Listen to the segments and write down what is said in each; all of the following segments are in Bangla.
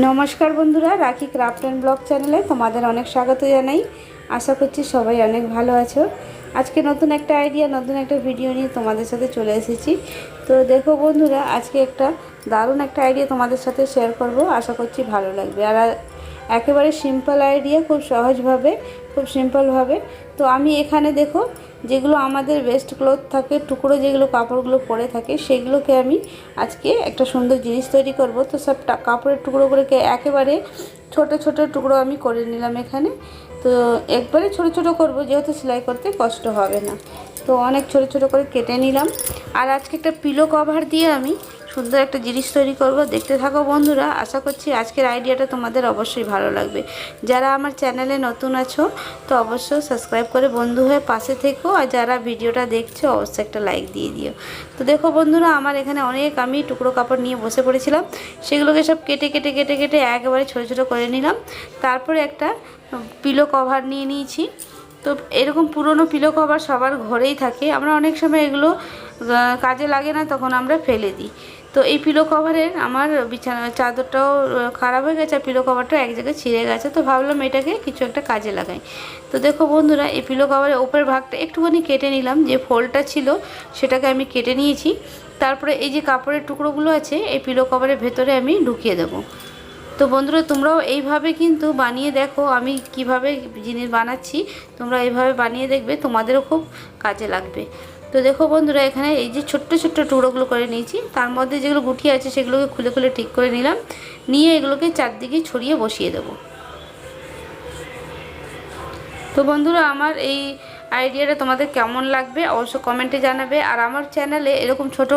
নমস্কার বন্ধুরা, রাখি ক্রাফট অ্যান্ড ব্লগ চ্যানেলে তোমাদের অনেক স্বাগত জানাই। আশা করছি সবাই অনেক ভালো আছো। আজকে নতুন একটা আইডিয়া নতুন একটা ভিডিও নিয়ে তোমাদের সাথে চলে এসেছি। তো দেখো বন্ধুরা, আজকে একটা দারুণ একটা আইডিয়া তোমাদের সাথে শেয়ার করব। আশা করছি ভালো লাগবে। আর একেবারে সিম্পল আইডিয়া খুব সহজভাবে, খুব সিম্পলভাবে তো আমি এখানে দেখো, যেগুলো আমাদের ওয়েস্ট ক্লোথ থাকে, টুকরো যেগুলো কাপড়গুলো পরে থাকে, সেগুলোকে আমি আজকে একটা সুন্দর জিনিস তৈরি করব। তো সব কাপড়ের টুকরোগুলোকে একেবারে ছোট ছোট টুকরো আমি করে নিলাম এখানে। তো একবারে ছোট ছোট করব, যেহেতু সেলাই করতে কষ্ট হবে না। তো অনেক ছোট ছোট করে কেটে নিলাম। আর আজকে একটা পিলো কভার দিয়ে আমি সুন্দর একটা জিনিস তৈরি করব। দেখতে থাকো বন্ধুরা, আশা করছি আজকের আইডিয়াটা তোমাদের অবশ্যই ভালো লাগবে। যারা আমার চ্যানেলে নতুন আছো, তো অবশ্যই সাবস্ক্রাইব করে বন্ধু হয়ে পাশে থেকো। আর যারা ভিডিওটা দেখছ, অবশ্যই একটা লাইক দিয়ে দিও। তো দেখো বন্ধুরা, আমার এখানে অনেক আমি টুকরো কাপড় নিয়ে বসে পড়েছিলাম। সেগুলোকে সব কেটে কেটে কেটে কেটে একেবারে ছোটো ছোটো করে নিলাম। তারপরে একটা পিলো কভার নিয়ে নিয়েছি। তো এরকম পুরনো পিলো কভার সবার ঘরেই থাকে। আমরা অনেক সময় এগুলো কাজে লাগে না, তখন আমরা ফেলে দিই। তো এই পিলো কভারের আমার বিছানা, চাদরটাও খারাপ হয়ে গেছে, আর পিলো কভারটাও এক জায়গায় ছিঁড়ে গেছে। তো ভাবলাম এটাকে কিছু একটা কাজে লাগাই। তো দেখো বন্ধুরা, এই পিলো কভারের ওপরের ভাগটা একটুখানি কেটে নিলাম। যে ফোলটা ছিল, সেটাকে আমি কেটে নিয়েছি। তারপরে এই যে কাপড়ের টুকরোগুলো আছে, এই পিলো কভারের ভেতরে আমি ঢুকিয়ে দেবো। তো বন্ধুরা, তোমরাও এইভাবে কিন্তু বানিয়ে দেখো আমি কীভাবে জিনিস বানাচ্ছি। তোমরা এইভাবে বানিয়ে দেখবে, তোমাদেরও খুব কাজে লাগবে। তো দেখো বন্ধুরা, এখানে এই যে ছোট্ট ছোট্ট টুকরোগুলো করে নিয়েছি। তার মধ্যে যেগুলো গুটি আছে সেগুলোকে খুলে খুলে ঠিক করে নিলাম। নিয়ে এগুলোকে চারদিকে ছড়িয়ে বসিয়ে দেবো। তো বন্ধুরা, আমার এই আইডিয়াটা তোমাদের কেমন লাগবে অবশ্য কমেন্টে জানাবে। আর আমার চ্যানেলে এরকম ছোটো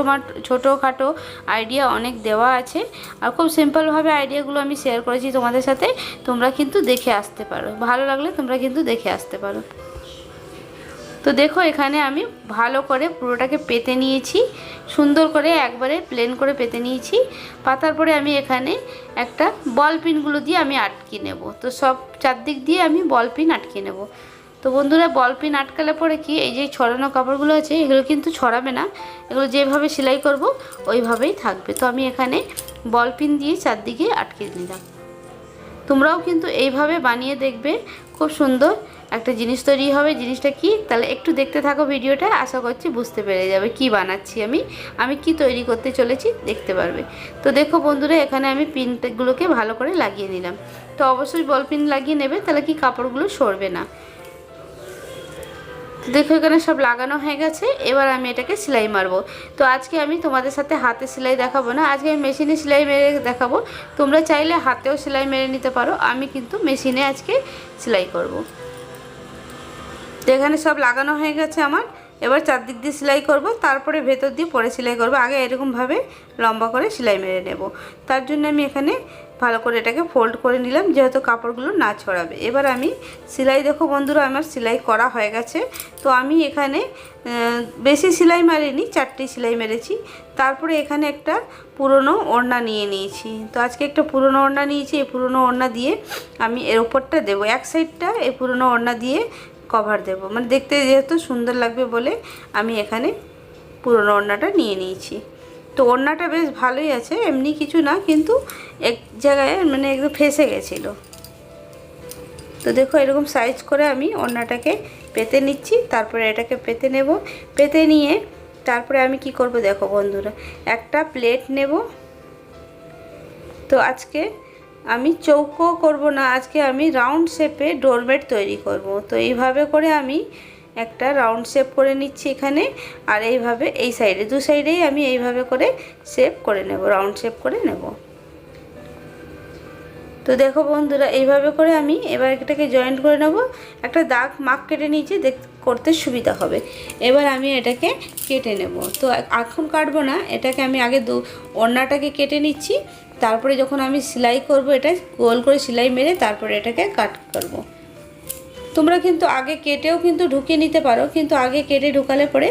ছোটোখাটো আইডিয়া অনেক দেওয়া আছে। আর খুব সিম্পলভাবে আইডিয়াগুলো আমি শেয়ার করেছি তোমাদের সাথে। তোমরা কিন্তু দেখে আসতে পারো। ভালো লাগলে তোমরা কিন্তু দেখে আসতে পারো। তো দেখো, এখানে আমি ভালো করে পুরোটাকে পেতে নিয়েছি। সুন্দর করে একবারে প্লেন করে পেতে নিয়েছি। পাতার পরে আমি এখানে একটা বল পিনগুলো দিয়ে আমি আটকে নেব। তো সব চারদিক দিয়ে আমি বল পিন আটকে নেব। তো বন্ধুরা, বল পিন আটকালে পরে কি এই যে ছড়ানো কাপড়গুলো আছে, এগুলো কিন্তু ছড়াবে না। এগুলো যেভাবে সেলাই করব, ওইভাবেই থাকবে। তো আমি এখানে বল পিন দিয়ে চারদিকে আটকে নিলাম তোমরাও কিন্তু এইভাবে বানিয়ে দেখবে, খুব সুন্দর একটা জিনিস তৈরি হবে। জিনিসটা কি? তাহলে একটু দেখতে থাকো ভিডিওটা, আশা করছি বুঝতে পেরে যাবে কি বানাচ্ছি আমি। আমি কি তৈরি করতে চলেছি দেখতে পারবে। তো দেখো বন্ধুরা, এখানে আমি পিনগুলোকে ভালো করে লাগিয়ে নিলাম। তো অবশ্যই বল পিন লাগিয়ে নেবে, তাহলে কি কাপড়গুলো সরবে না। দেখো, এখানে সব লাগানো হয়ে গেছে। এবার আমি এটাকে সেলাই মারবো। তো আজকে আমি তোমাদের সাথে হাতে সেলাই দেখাবো না। আজকে আমি মেশিনে সেলাই মেরে দেখাবো। তোমরা চাইলে হাতেও সেলাই মেরে নিতে পারো। আমি কিন্তু মেশিনে আজকে সেলাই করব। তো এখানে সব লাগানো হয়ে গেছে আমার। এবার চারদিক দিয়ে সেলাই করব, তারপরে ভেতর দিয়ে পরে সেলাই করব। আগে এরকমভাবে লম্বা করে সেলাই মেরে নেব। তার জন্য আমি এখানে ভালো করে এটাকে ফোল্ড করে নিলাম, যেহেতু কাপড়গুলো না ছড়াবে। এবার আমি সেলাই, দেখো বন্ধুরা, আমার সেলাই করা হয়ে গেছে। তো আমি এখানে বেশি সেলাই মারিনি, চারটি সেলাই মেরেছি। তারপরে এখানে একটা পুরনো ওড়না নিয়ে নিয়েছি। তো আজকে একটা পুরনো ওড়না নিয়েছি, এই পুরনো ওড়না দিয়ে আমি এর ওপরটা দেবো। এক সাইডটা এই পুরনো ওড়না দিয়ে কভার দেব। মানে দেখতে যেহেতু সুন্দর লাগবে বলে আমি এখানে পুরনো ওড়নাটা নিয়ে নিয়েছি। তো ওড়নাটা বেশ ভালোই আছে, এমনি কিছু না, কিন্তু এক জায়গায় মানে একদম ফেসে গেছিল। তো দেখো এরকম সাইজ করে আমি ওড়নাটাকে পেতে নিচ্ছি, তারপরে এটাকে পেতে নেব। পেতে নিয়ে তারপরে আমি কি করব দেখো বন্ধুরা, একটা প্লেট নেব। তো আজকে আমি চৌকো করব না, আজকে আমি রাউন্ড শেপে ডোরমেট তৈরি করব। তো এইভাবে করে আমি একটা রাউন্ড শেপ করে নিচ্ছি এখানে, আর এইভাবে এই সাইডে দু সাইডেই আমি এইভাবে করে শেপ করে নেব রাউন্ড শেপ করে নেব। তো দেখো বন্ধুরা, এইভাবে করে আমি এবার এটাকে জয়েন্ট করে নেব। একটা দাগ মাপ কেটে নিয়েছি, দেখ করতে সুবিধা হবে। এবার আমি এটাকে কেটে নেব। তো এখন কাটবো না, এটাকে আমি আগে দু ওড়নাটাকে কেটে নিচ্ছি। তারপরে যখন আমি সেলাই করব, এটা গোল করে সেলাই মেরে তারপরে এটাকে কাট করব। তোমরা কিন্তু আগে কেটেও কিন্তু ঢুকিয়ে নিতে পারো, কিন্তু আগে কেটে ঢুকালে পরে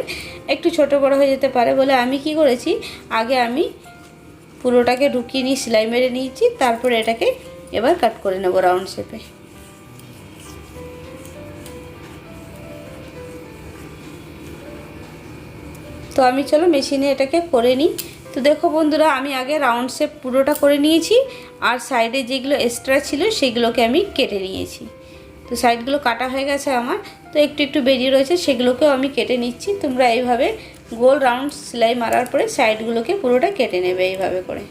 একটু ছোট বড় হয়ে যেতে পারে বলে আমি কি করেছি, আগে আমি পুরোটাকে ঢুকিয়ে নিয়ে সেলাই মেরে নিয়েছি, তারপরে এটাকে এবার কাট করে নেব রাউন্ড শেপে। তো আমি চলো মেশিনে এটাকে করে নিই। তো দেখো বন্ধুরা, আমি আগে রাউন্ড শেপ পুরোটা করে নিয়েছি, আর সাইডে যেগুলো এক্সট্রা ছিল সেগুলোকে আমি কেটে নিয়েছি। তো সাইডগুলো কাটা হয়ে গেছে আমার, তো একটু একটু বেরিয়ে রয়েছে, সেগুলোকেও আমি কেটে নিচ্ছি। তোমরা এইভাবে গোল রাউন্ড সেলাই মারার পরে সাইডগুলোকে পুরোটা কেটে নেবে এইভাবে করে।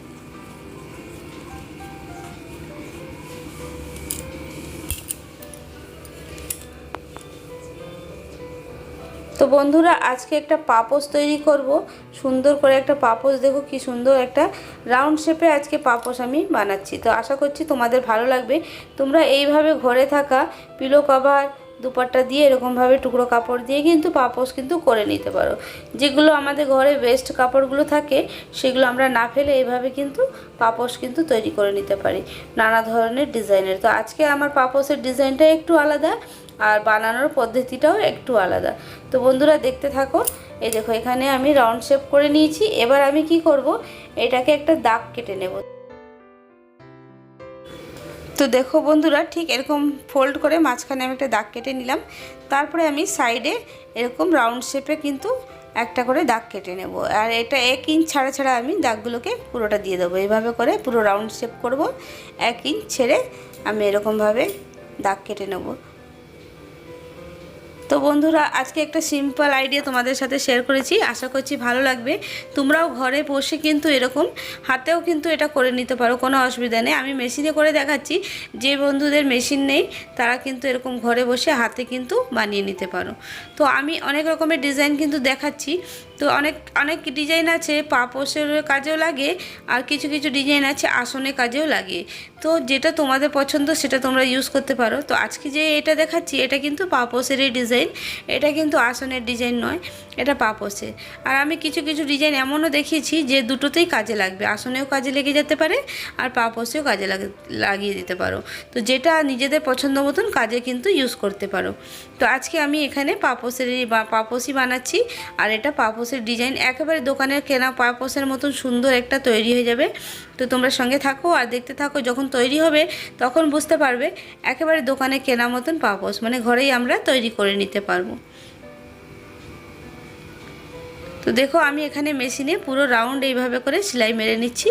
তো বন্ধুরা, আজকে একটা পাপোস তৈরি করব। সুন্দর করে একটা পাপোস দেখো কি সুন্দর একটা রাউন্ড শেপে আজকে পাপোস আমি বানাচ্ছি। তো আশা করছি তোমাদের ভালো লাগবে। তোমরা এইভাবে ঘরে থাকা পিলো কভার দুপাট্টা দিয়ে এরকমভাবে টুকরো কাপড় দিয়ে কিন্তু পাপোস কিন্তু করে নিতে পারো। যেগুলো আমাদের ঘরে বেস্ট কাপড়গুলো থাকে, সেগুলো আমরা না ফেলে এইভাবে কিন্তু পাপোস কিন্তু তৈরি করে নিতে পারি। নানা ধরনের ডিজাইনের। তো আজকে আমার পাপোসের ডিজাইনটা একটু আলাদা, আর বানানোর পদ্ধতিটাও একটু আলাদা। তো বন্ধুরা দেখতে থাকো, এই দেখো এখানে আমি রাউন্ড শেপ করে নিয়েছি। এবার আমি কি করব, এটাকে একটা দাগ কেটে নেব। তো দেখো বন্ধুরা, ঠিক এরকম ফোল্ড করে মাঝখানে আমি একটা দাগ কেটে নিলাম। তারপরে আমি সাইডে এরকম রাউন্ড শেপে কিন্তু একটা করে দাগ কেটে নেব। আর এটা এক ইঞ্চ ছাড়া ছাড়া আমি দাগগুলোকে পুরোটা দিয়ে দেবো। এইভাবে করে পুরো রাউন্ড শেপ করব, এক ইঞ্চ ছেড়ে আমি এরকমভাবে দাগ কেটে নেব। তো বন্ধুরা, আজকে একটা সিম্পল আইডিয়া তোমাদের সাথে শেয়ার করেছি। আশা করছি ভালো লাগবে। তোমরাও ঘরে বসে কিন্তু এরকম, হাতেও কিন্তু এটা করে নিতে পারো, কোনো অসুবিধা নেই। আমি মেশিনে করে দেখাচ্ছি, যে বন্ধুদের মেশিন নেই, তারা কিন্তু এরকম ঘরে বসে হাতে কিন্তু বানিয়ে নিতে পারো। তো আমি অনেক রকমের ডিজাইন কিন্তু দেখাচ্ছি। তো অনেক অনেক ডিজাইন আছে পাপোসের কাজেও লাগে, আর কিছু কিছু ডিজাইন আছে আসনের কাজেও লাগে। তো যেটা তোমাদের পছন্দ, সেটা তোমরা ইউজ করতে পারো। তো আজকে যে এটা দেখাচ্ছি, এটা কিন্তু পাপোসেরই ডিজাইন এটা কিন্তু আসনের ডিজাইন নয়, এটা পাপোসের আর আমি কিছু কিছু ডিজাইন এমনও দেখিয়েছি, যে দুটোতেই কাজে লাগবে। আসনেও কাজে লেগে যেতে পারে, আর পাপোসেও কাজে লাগিয়ে দিতে পারো। তো যেটা নিজেদের পছন্দ মতন, কাজে কিন্তু ইউজ করতে পারো। তো আজকে আমি এখানে পাপোসেরই বা পাপোসই বানাচ্ছি, আর এটা পাপোসের ডিজাইন একেবারে দোকানের কেনা পাপোসের মতন সুন্দর একটা তৈরি হয়ে যাবে। তো তোমরা সঙ্গে থাকো আর দেখতে থাকো যখন তৈরি হবে, তখন বুঝতে পারবে একেবারে দোকানে কেনা মতন পাপোস মানে ঘরেই আমরা তৈরি করে নিতে পারব। তো দেখো আমি এখানে মেশিনে পুরো রাউন্ড এইভাবে করে সেলাই মেরে নিচ্ছি।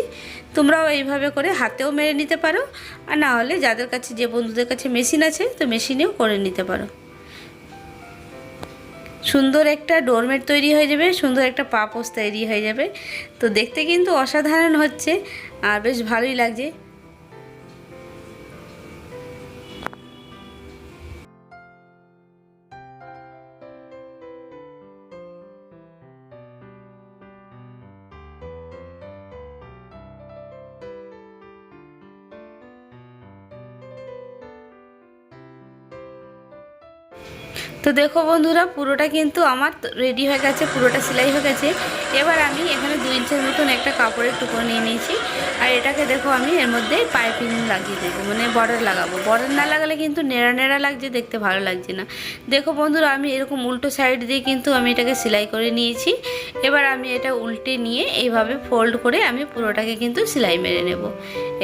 তোমরাও এইভাবে করে হাতেও মেরে নিতে পারো, আর না হলে যাদের কাছে, যে বন্ধুদের কাছে মেশিন আছে, তো মেশিনেও করে নিতে পারো। সুন্দর একটা ডোরমেট তৈরি হয়ে যাবে, সুন্দর একটা পাপোস তৈরি হয়ে যাবে। তো দেখতে কিন্তু অসাধারণ হচ্ছে, আর বেশ ভালোই লাগছে। তো দেখো বন্ধুরা, পুরোটা কিন্তু আমার রেডি হয়ে গেছে, পুরোটা সেলাই হয়ে গেছে। এবার আমি এখানে দুই ইঞ্চের মতন একটা কাপড়ের টুকরো নিয়ে নিয়েছি। আর এটাকে দেখো আমি এর মধ্যে পাইপিং লাগিয়ে দেবো মানে বর্ডার লাগাবো। বর্ডার না লাগালে কিন্তু নেড়া নেড়া লাগছে, দেখতে ভালো লাগছে না। দেখো বন্ধুরা, আমি এরকম উল্টো সাইড দিয়ে কিন্তু আমি এটাকে সেলাই করে নিয়েছি। এবার আমি এটা উল্টে নিয়ে এইভাবে ফোল্ড করে আমি পুরোটাকে কিন্তু সেলাই মেরে নেব।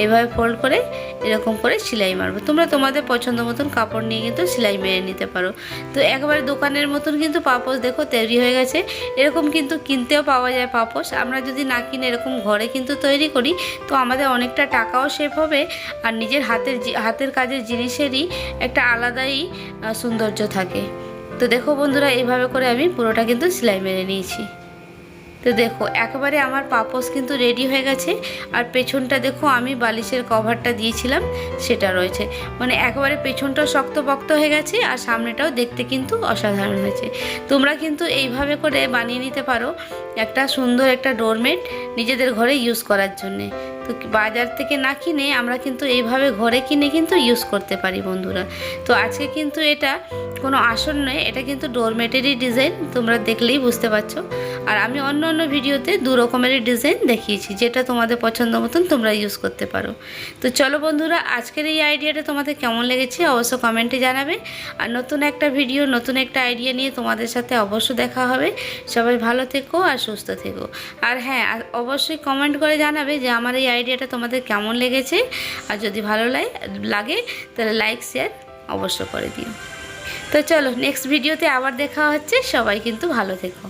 এইভাবে ফোল্ড করে, এরকম করে সেলাই মারবো। তোমরা তোমাদের পছন্দ মতন কাপড় নিয়ে কিন্তু সেলাই মেরে নিতে পারো। তো একবারে দোকানের মতন কিন্তু পাপোশ, দেখো তৈরি হয়ে গেছে। এরকম কিন্তু কিনতেও পাওয়া যায় পাপোশ। আমরা যদি না কিনে এরকম ঘরে কিন্তু তৈরি করি, তো আমাদের অনেকটা টাকাও সেভ হবে। আর নিজের হাতের হাতের কাজের জিনিসেরই একটা আলাদাই সৌন্দর্য থাকে। তো দেখো বন্ধুরা, এইভাবে করে আমি পুরোটা কিন্তু সেলাই মেরে নিয়েছি। তো দেখো, একবারে আমার পাপোস কিন্তু রেডি হয়ে গেছে। আর পেছনটা দেখো, আমি বালিশের কভারটা দিয়েছিলাম, সেটা রয়েছে। মানে একবারে পেছনটাও শক্তপক্ত হয়ে গেছে, আর সামনেটাও দেখতে কিন্তু অসাধারণ হয়েছে। তোমরা কিন্তু এইভাবে করে বানিয়ে নিতে পারো একটা সুন্দর একটা ডোরমেট নিজেদের ঘরে ইউজ করার জন্যে। তো বাজার থেকে না কিনে আমরা কিন্তু এইভাবে ঘরে কিনে কিন্তু ইউজ করতে পারি বন্ধুরা। তো আজকে কিন্তু এটা কোনো আসন নয়, এটা কিন্তু ডোরমেটেরই ডিজাইন তোমরা দেখলেই বুঝতে পারছ। আর আমি অন্য অন্য ভিডিওতে দু রকমেরই ডিজাইন দেখিয়েছি, যেটা তোমাদের পছন্দ মতন তোমরা ইউজ করতে পারো। তো চলো বন্ধুরা, আজকের এই আইডিয়াটা তোমাদের কেমন লেগেছে অবশ্য কমেন্টে জানাবে। আর নতুন একটা ভিডিও নতুন একটা আইডিয়া নিয়ে তোমাদের সাথে অবশ্য দেখা হবে। সবাই ভালো থেকো আর সুস্থ থেকো। আর হ্যাঁ অবশ্যই কমেন্ট করে জানাবে যে আমার এই আইডিয়াটা তোমাদের কেমন লেগেছে? আর যদি ভালো লাগে, তাহলে লাইক শেয়ার অবশ্য করে দিও। তো চলো নেক্সট ভিডিওতে আবার দেখা হচ্ছে। সবাই কিন্তু ভালো থেকো।